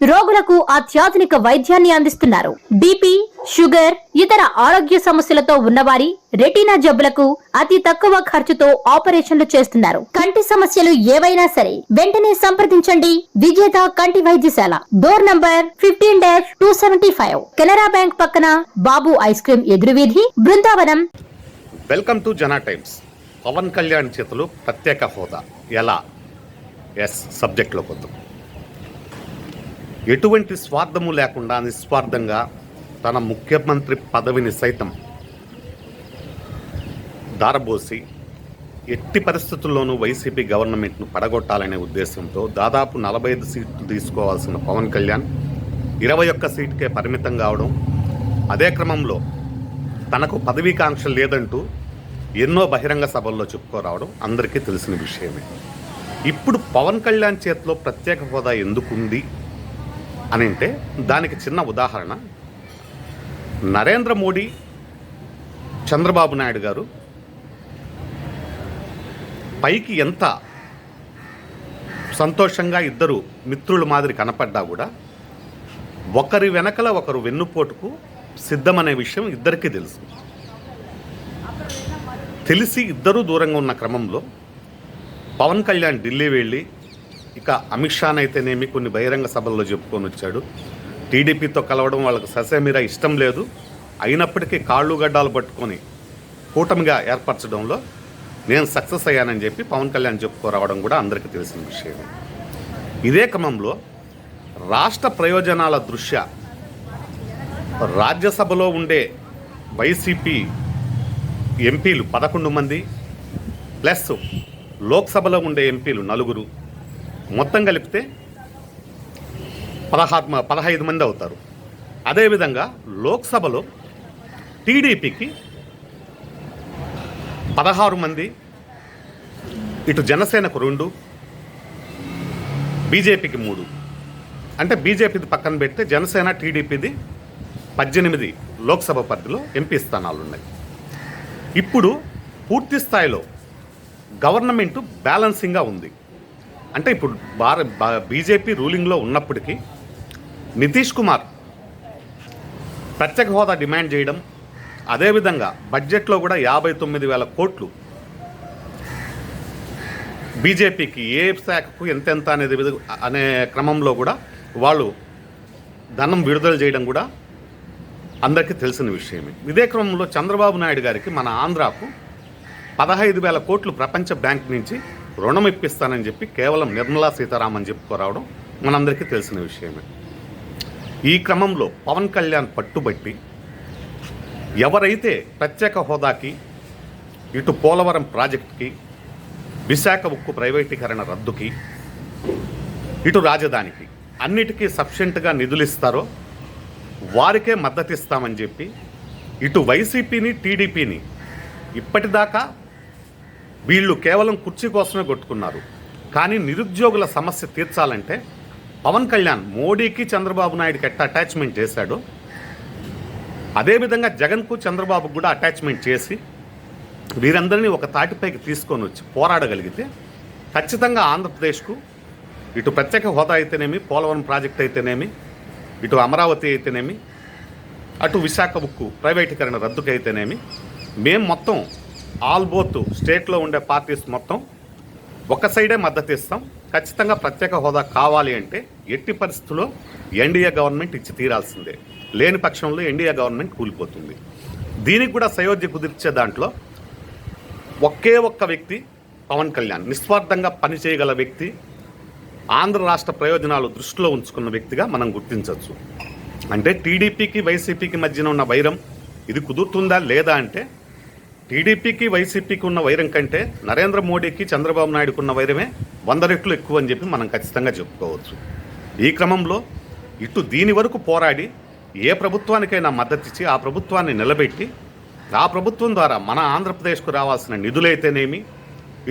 రోగులకు అత్యాధునిక వైద్యాన్ని అందిస్తున్నారు. బీపీ షుగర్ ఇతర ఆరోగ్య సమస్యలతో ఉన్నవారి రెటీనా జబ్బులకు అతి తక్కువ ఖర్చుతో ఆపరేషన్లు చేస్తున్నారు. కంటి సమస్యలు ఏవైనా సరే వెంటనే సంప్రదించండి. విజేత కంటి వైద్యశాల. Door number fifteen dash two seventy five. Canara bank పక్కన Babu ice cream ఎదురువీధి Brindavanam. Welcome to Jana times. Pawan Kalyan చేతులు ప్రత్యేక హోదా. ఎలా? ఎస్ సబ్జెక్ట్లో కొద్దాం ఎటువంటి స్వార్థము లేకుండా నిస్వార్థంగా తన ముఖ్యమంత్రి పదవిని సైతం దారబోసి ఎట్టి పరిస్థితుల్లోనూ వైసీపీ గవర్నమెంట్ను పడగొట్టాలనే ఉద్దేశంతో దాదాపు నలభై ఐదు సీట్లు తీసుకోవాల్సిన పవన్ కళ్యాణ్ ఇరవై ఒక్క సీటుకే పరిమితం కావడం అదే క్రమంలో తనకు పదవీకాంక్ష లేదంటూ ఎన్నో బహిరంగ సభల్లో చెప్పుకోరావడం అందరికీ తెలిసిన విషయమే. ఇప్పుడు పవన్ కళ్యాణ్ చేతిలో ప్రత్యేక హోదా ఎందుకుంది? అని అంటే దానికి చిన్న ఉదాహరణ. నరేంద్ర మోడీ చంద్రబాబు నాయుడు గారు పైకి ఎంత సంతోషంగా ఇద్దరు మిత్రుల మాదిరి కనపడ్డా కూడా ఒకరి వెనకల ఒకరు వెన్నుపోటుకు సిద్ధమనే విషయం ఇద్దరికీ తెలుసు. తెలిసి ఇద్దరూ దూరంగా ఉన్న క్రమంలో పవన్ కళ్యాణ్ ఢిల్లీ వెళ్ళి ఇక అమిత్ షానైతేనేమి కొన్ని బహిరంగ సభల్లో చెప్పుకొని వచ్చాడు. టీడీపీతో కలవడం వాళ్ళకి ససేమిరా ఇష్టం లేదు. అయినప్పటికీ కాళ్ళు గడ్డాలు పట్టుకొని కూటమిగా ఏర్పరచడంలో నేను సక్సెస్ అయ్యానని చెప్పి పవన్ కళ్యాణ్ చెప్పుకోరావడం కూడా అందరికీ తెలిసిన విషయం ఇదే క్రమంలో రాష్ట్ర ప్రయోజనాల దృష్ట్యా రాజ్యసభలో ఉండే వైసీపీ ఎంపీలు పదకొండు మంది ప్లస్ లోక్సభలో ఉండే ఎంపీలు నలుగురు మొత్తం కలిపితే పదహారు పదహైదు మంది అవుతారు. అదేవిధంగా లోక్సభలో టీడీపీకి పదహారు మంది ఇటు జనసేనకు రెండు బీజేపీకి మూడు. అంటే బీజేపీది పక్కన పెడితే జనసేన టీడీపీది పద్దెనిమిది లోక్సభ పరిధిలో ఎంపీ స్థానాలు ఉన్నాయి. ఇప్పుడు పూర్తి స్థాయిలో గవర్నమెంట్ బ్యాలెన్సింగ్గా ఉంది. అంటే ఇప్పుడు భార బీజేపీ రూలింగ్లో ఉన్నప్పటికీ నితీష్ కుమార్ ప్రత్యేక హోదా డిమాండ్ చేయడం అదేవిధంగా బడ్జెట్లో కూడా యాభై తొమ్మిది వేల కోట్లు బీజేపీకి ఏ శాఖకు ఎంతెంత అనేది విధ- అనే క్రమంలో కూడా వాళ్ళు ధనం విడుదల చేయడం కూడా అందరికీ తెలిసిన విషయమే. ఇదే క్రమంలో చంద్రబాబు నాయుడు గారికి మన ఆంధ్రాకు పదహైదు వేల కోట్లు ప్రపంచ బ్యాంక్ నుంచి రుణం ఇప్పిస్తానని చెప్పి కేవలం నిర్మలా సీతారామన్ చెప్పుకోరావడం మనందరికీ తెలిసిన విషయమే. ఈ క్రమంలో పవన్ కళ్యాణ్ పట్టుబట్టి ఎవరైతే ప్రత్యేక హోదాకి ఇటు పోలవరం ప్రాజెక్టుకి విశాఖ ఉక్కు ప్రైవేటీకరణ రద్దుకి ఇటు రాజధానికి అన్నిటికీ సఫిషియెంట్గా నిధులు ఇస్తారో వారికే మద్దతిస్తామని చెప్పి ఇటు వైసీపీని టీడీపీని ఇప్పటిదాకా వీళ్ళు కేవలం కుర్చీ కోసమే కొట్టుకున్నారు. కానీ నిరుద్యోగుల సమస్య తీర్చాలంటే పవన్ కళ్యాణ్ మోడీకి చంద్రబాబు నాయుడుకి ఎట్ట అటాచ్మెంట్ చేశాడో అదేవిధంగా జగన్కు చంద్రబాబుకు కూడా అటాచ్మెంట్ చేసి వీరందరినీ ఒక తాటిపైకి తీసుకొని వచ్చి పోరాడగలిగితే ఖచ్చితంగా ఆంధ్రప్రదేశ్కు ఇటు ప్రత్యేక హోదా అయితేనేమి పోలవరం ప్రాజెక్ట్ అయితేనేమి ఇటు అమరావతి అయితేనేమి అటు విశాఖ ఉక్కు ప్రైవేటీకరణ రద్దుకు అయితేనేమి మేము మొత్తం ఆల్ బోత్ స్టేట్లో ఉండే పార్టీస్ మొత్తం ఒక సైడే మద్దతు ఇస్తాం. ఖచ్చితంగా ప్రత్యేక హోదా కావాలి అంటే ఎట్టి పరిస్థితుల్లో ఎన్డీఏ గవర్నమెంట్ ఇచ్చి తీరాల్సిందే. లేని పక్షంలో ఎన్డీఏ గవర్నమెంట్ కూలిపోతుంది. దీనికి కూడా సయోధ్య కుదిర్చే దాంట్లో ఒకే ఒక్క వ్యక్తి పవన్ కళ్యాణ్ నిస్వార్థంగా పనిచేయగల వ్యక్తి ఆంధ్ర రాష్ట్ర ప్రయోజనాలు దృష్టిలో ఉంచుకున్న వ్యక్తిగా మనం గుర్తించవచ్చు. అంటే టీడీపీకి వైసీపీకి మధ్యన ఉన్న వైరం ఇది కుదురుతుందా లేదా అంటే టీడీపీకి వైసీపీకి ఉన్న వైరం కంటే నరేంద్ర మోడీకి చంద్రబాబు నాయుడుకు ఉన్న వైరమే వంద రెట్లు ఎక్కువ అని చెప్పి మనం ఖచ్చితంగా చెప్పుకోవచ్చు. ఈ క్రమంలో ఇటు దీని వరకు పోరాడి ఏ ప్రభుత్వానికైనా మద్దతిచ్చి ఆ ప్రభుత్వాన్ని నిలబెట్టి ఆ ప్రభుత్వం ద్వారా మన ఆంధ్రప్రదేశ్కు రావాల్సిన నిధులైతేనేమి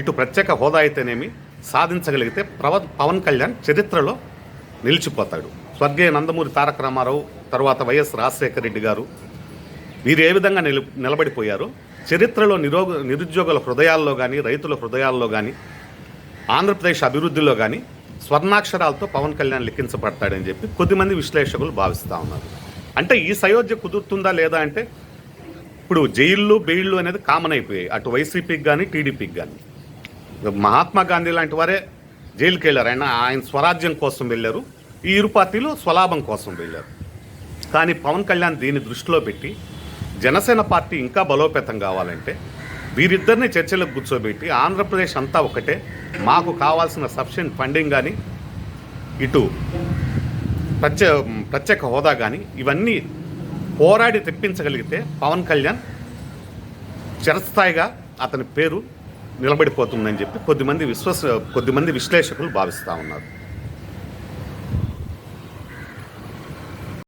ఇటు ప్రత్యేక హోదా అయితేనేమి సాధించగలిగితే ప్రవ పవన్ కళ్యాణ్ చరిత్రలో నిలిచిపోతాడు. స్వర్గీయ నందమూరి తారక రామారావు తర్వాత వైఎస్ రాజశేఖర రెడ్డి గారు వీరు ఏ విధంగా నిల నిలబడిపోయారు? చరిత్రలో నిరోగ నిరుద్యోగుల హృదయాల్లో కానీ రైతుల హృదయాల్లో కానీ ఆంధ్రప్రదేశ్ అభివృద్ధిలో కానీ స్వర్ణాక్షరాలతో పవన్ కళ్యాణ్ లిఖించబడతాడని చెప్పి కొద్దిమంది విశ్లేషకులు భావిస్తూ ఉన్నారు. అంటే ఈ సయోధ్య కుదురుతుందా లేదా అంటే ఇప్పుడు జైళ్ళు బెయిళ్ళు అనేది కామన్ అయిపోయాయి. అటు వైసీపీకి కానీ టీడీపీకి కానీ మహాత్మా గాంధీ లాంటి వారే జైలుకి వెళ్ళారు. ఆయన ఆయన స్వరాజ్యం కోసం వెళ్ళారు. ఈ ఇరు పార్టీలు స్వలాభం కోసం వెళ్ళారు. కానీ పవన్ కళ్యాణ్ దీన్ని దృష్టిలో పెట్టి జనసేన పార్టీ ఇంకా బలోపేతం కావాలంటే వీరిద్దరిని చర్చలకు కూర్చోబెట్టి ఆంధ్రప్రదేశ్ అంతా ఒకటే. మాకు కావాల్సిన సఫిషియెంట్ ఫండింగ్ కానీ ఇటు ప్రత్యే ప్రత్యేక హోదా కానీ ఇవన్నీ పోరాడి తెప్పించగలిగితే పవన్ కళ్యాణ్ చిరస్థాయిగా అతని పేరు నిలబడిపోతుందని చెప్పి కొద్దిమంది విశ్వస కొద్దిమంది విశ్లేషకులు భావిస్తూ ఉన్నారు.